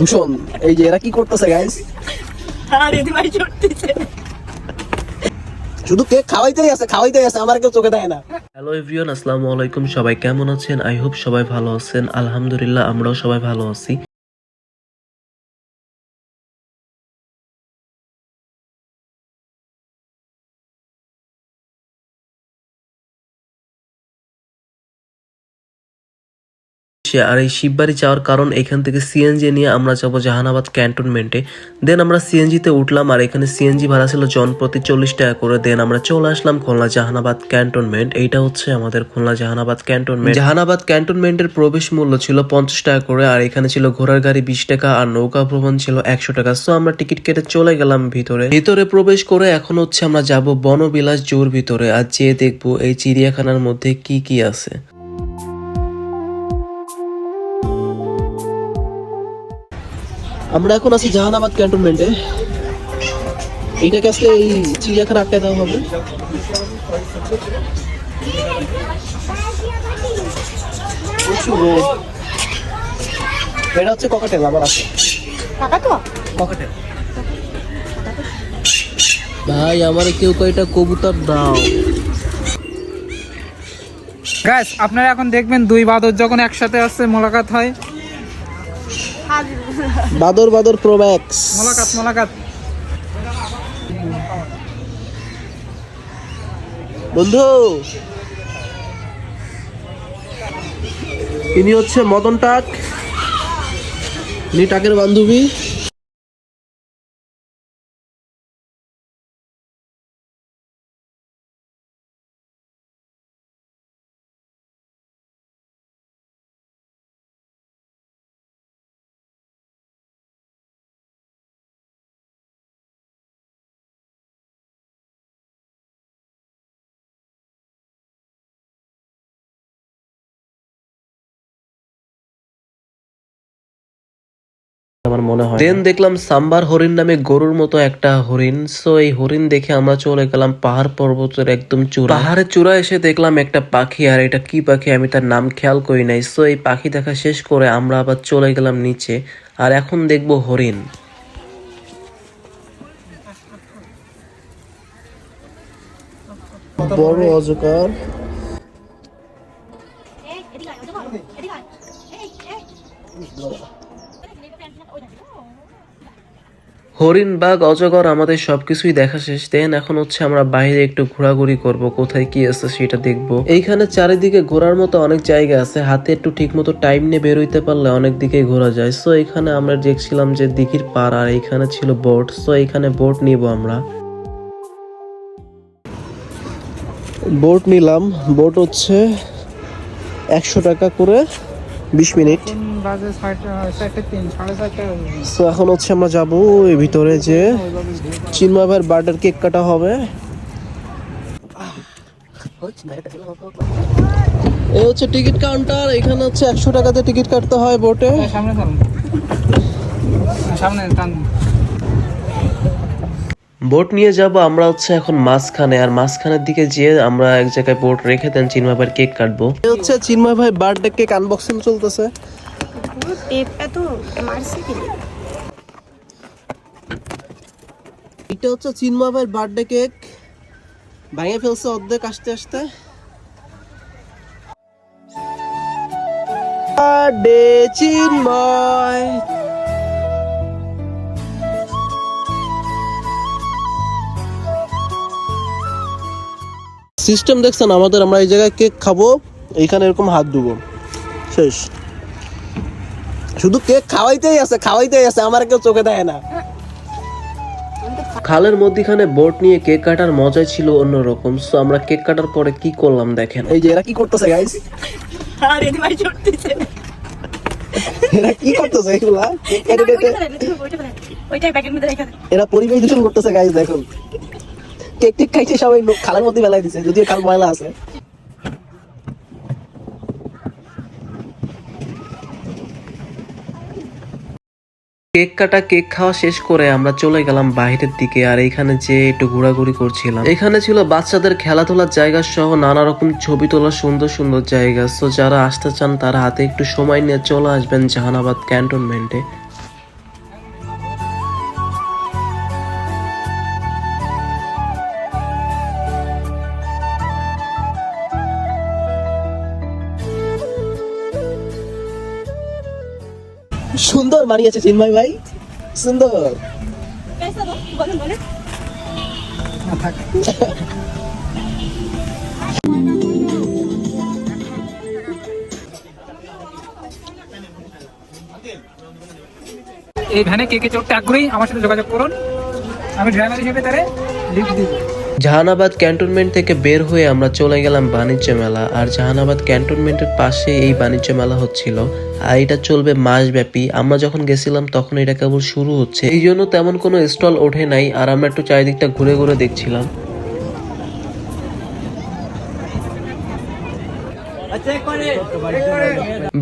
দূষণ। এই যে এরা কি করতেছে গাইস শুধু কেক খাওয়াইতেই আছে খাওয়াইতেই আছে আমার কেউ চোখে দেয় না। হ্যালো এভরিওয়ান আসসালামু আলাইকুম সবাই কেমন আছেন? আই হোপ সবাই ভালো আছেন। আলহামদুলিল্লাহ আমরাও সবাই ভালো আছি। আর এই শিববাড়ি যাওয়ার কারণ এখান থেকে সিএনজি নিয়ে আমরা যাব জাহানাবাদ ক্যান্টনমেন্টে। দেন আমরা সিএনজিতে উঠলাম আর এখানে সিএনজি ভাড়া ছিল জন প্রতি চল্লিশ টাকা করে। দেন আমরা চলে আসলাম খুলনা জাহানাবাদ ক্যান্টনমেন্ট। এইটা হচ্ছে আমাদের খুলনা জাহানাবাদ ক্যান্টনমেন্ট। জাহানাবাদ ক্যান্টনমেন্টের প্রবেশ মূল্য ছিল পঞ্চাশ টাকা করে আর এখানে ছিল ঘোড়ার গাড়ি বিশ টাকা আর নৌকা ভ্রমণ ছিল একশো টাকা। সো আমরা টিকিট কেটে চলে গেলাম ভিতরে। ভিতরে প্রবেশ করে এখন হচ্ছে আমরা যাব বনবিলাস জোর ভিতরে। আর যেয়ে দেখব এই চিড়িয়াখানার মধ্যে কি কি আছে। আমরা এখন আছি জাহানাবাদ ক্যান্টনমেন্টে। এইটাকে আসলে এই চিড়িয়াখানা আটকে দেওয়া হবে। প্রচুর রোদ। এটা হচ্ছে ককাটেল আমার আছে ককাটেল। ভাই আমার কেউ কয়টা কবুতর দাও। গাইস আপনারা এখন দেখবেন দুই বাদর যখন একসাথে আসছে মোলাকাত হয়। বাদর বাদর প্রোম্যাক্স মলাকাত মোলাকাত। বন্ধু। ইনি হচ্ছে মদন টাক। ইনি টাকের বান্ধবী। আমার মনে হয় দেন দেখলাম সাম্বার হরিণ নামে গরুর মতো একটা হরিণ। সো এই হরিণ দেখে আমরা চলে গেলাম পাহাড় পর্বতের একদম চূড়া পাহাড়ের চূড়া এসে দেখলাম একটা পাখি আর এটা কি পাখি আমি তার নাম খেয়াল করি নাই। সো এই পাখি দেখা শেষ করে আমরা আবার চলে গেলাম নিচে আর এখন দেখব হরিণ। বড় অজগর। এদিকে হরিণ, বাঘ, অজগর আমাদের সবকিছুই দেখা শেষ। দেন এখন হচ্ছে আমরা বাইরে একটু ঘোরাঘুরি করব, কোথায় কি আছে সেটা দেখব। এইখানে চারিদিকে ঘোরার মতো অনেক জায়গা আছে, হাতে একটু ঠিক মতো টাইম নিয়ে বেরোইতে পারলে অনেক দিকে ঘোরা যায়। সো এখানে আমরা দেখছিলাম যে দিঘির পার, আর এইখানে ছিল বোট সো এখানে বোট নিব আমরা। বোট নিলাম বোট হচ্ছে একশো টাকা করে বিশ মিনিট। বাজে তো এখন হচ্ছে আমরা যাব এই ভিতরে যে চিন্ময় ভাইয়ের বার্থডের কেক কাটা হবে। এই হচ্ছে টিকিট কাউন্টার এখানে হচ্ছে একশো টাকাতে টিকিট কাটতে হয় বোটে। সামনে সামনে বোট নিয়ে যাব আমরা হচ্ছে এখন মাঝখানে। আর মাঝখানের দিকে যেয়ে আমরা এক জায়গায় বোট রেখে দেন চিনমাবার কেক কাটবো। হচ্ছে চিন্ময় ভাই বার্থডে কেক আনবক্সিং চলতেছে। এটা হচ্ছে চিন্ময় ভাইয়ের বার্থডে কেক ভেঙে ফেলছে অর্ধেক আসতে আসতে। বার্থডে চিন্ময় সিস্টেম দেখছেন, আমাদের আমরা এই জায়গায় কেক খাব, এইখানে এরকম হাত ধুবো। শেষ। শুধু কেক খাওয়াইতেই আছে খাওয়াইতেই আছে আমার কেউ চোখে দেয় না। খালের মধ্যখানে বোট নিয়ে কেক কাটার মজাই ছিল অন্যরকম। সো আমরা কেক কাটার পরে কি করলাম দেখেন। এই যে এরা কি করতেছে গাইস আর দিদিভাই চড়তেছে। এরা কি করতেছে এগুলা? কেক কেটে কেটে ওইটাই প্যাকেট মধ্যে রেখে এরা পরিবেশ দূষণ করতেছে গাইস দেখুন। কেক টেক খাইছে সবাই খালের মধ্যে বেলাই দিছে যদিও খাল ময়লা আছে। কেক কাটা, কেক খাওয়া শেষ করে আমরা চলে গেলাম বাহিরের দিকে আর এখানে যে একটু ঘোরাঘুরি করছিলাম। এখানে ছিল বাচ্চাদের খেলাধুলার জায়গা সহ নানা রকম ছবি তোলার সুন্দর সুন্দর জায়গা। তো যারা আসতে চান তারা হাতে একটু সময় নিয়ে চলে আসবেন জাহানাবাদ ক্যান্টনমেন্টে। সুন্দর মানিয়েছে চিন্ময় ভাই। সুন্দর। এই ভ্যানে কে কে চড়তে আগ্রহী আমার সাথে যোগাযোগ করুন। আমি ড্রাইভার হিসেবে তারে লিফ্ট দিব। জাহানাবাদ ক্যান্টনমেন্ট থেকে বের হয়ে আমরা চলে গেলাম বাণিজ্য মেলা, আর জাহানাবাদ ক্যান্টনমেন্টের পাশে এই বাণিজ্য মেলা হচ্ছিল, আর এটা চলবে মাসব্যাপী। আমরা যখন গেছিলাম তখন এটা কেবল শুরু হচ্ছে। এই জন্য তেমন কোনো স্টল ওঠে নাই, আর আমরা একটু চারিদিকটা ঘুরে ঘুরে দেখছিলাম।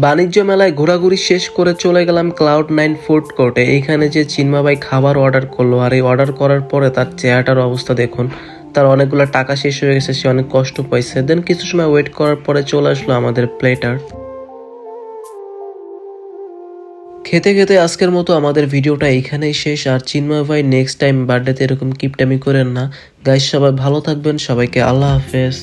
বাণিজ্য মেলায় ঘোরাঘুরি শেষ করে চলে গেলাম ক্লাউড নাইন ফুড কোর্টে এখানে যে চিন্মাবাই খাবার অর্ডার করল, আর এই অর্ডার করার পরে তার চেহারাটার অবস্থা দেখুন। তার অনেকগুলো টাকা শেষ হয়ে গেছে, সে অনেক কষ্ট পাইছে। দেন কিছু সময় ওয়েট করার পরে চলে আসলো আমাদের প্লেটার খেতে খেতে আজকের মতো আমাদের ভিডিওটা এখানেই শেষ। আর চিন্ময় ভাই নেক্সট টাইম বার্থডেতে এরকম কিপটামি করেন না। গাইস সবাই ভালো থাকবেন। সবাইকে আল্লাহ হাফেজ।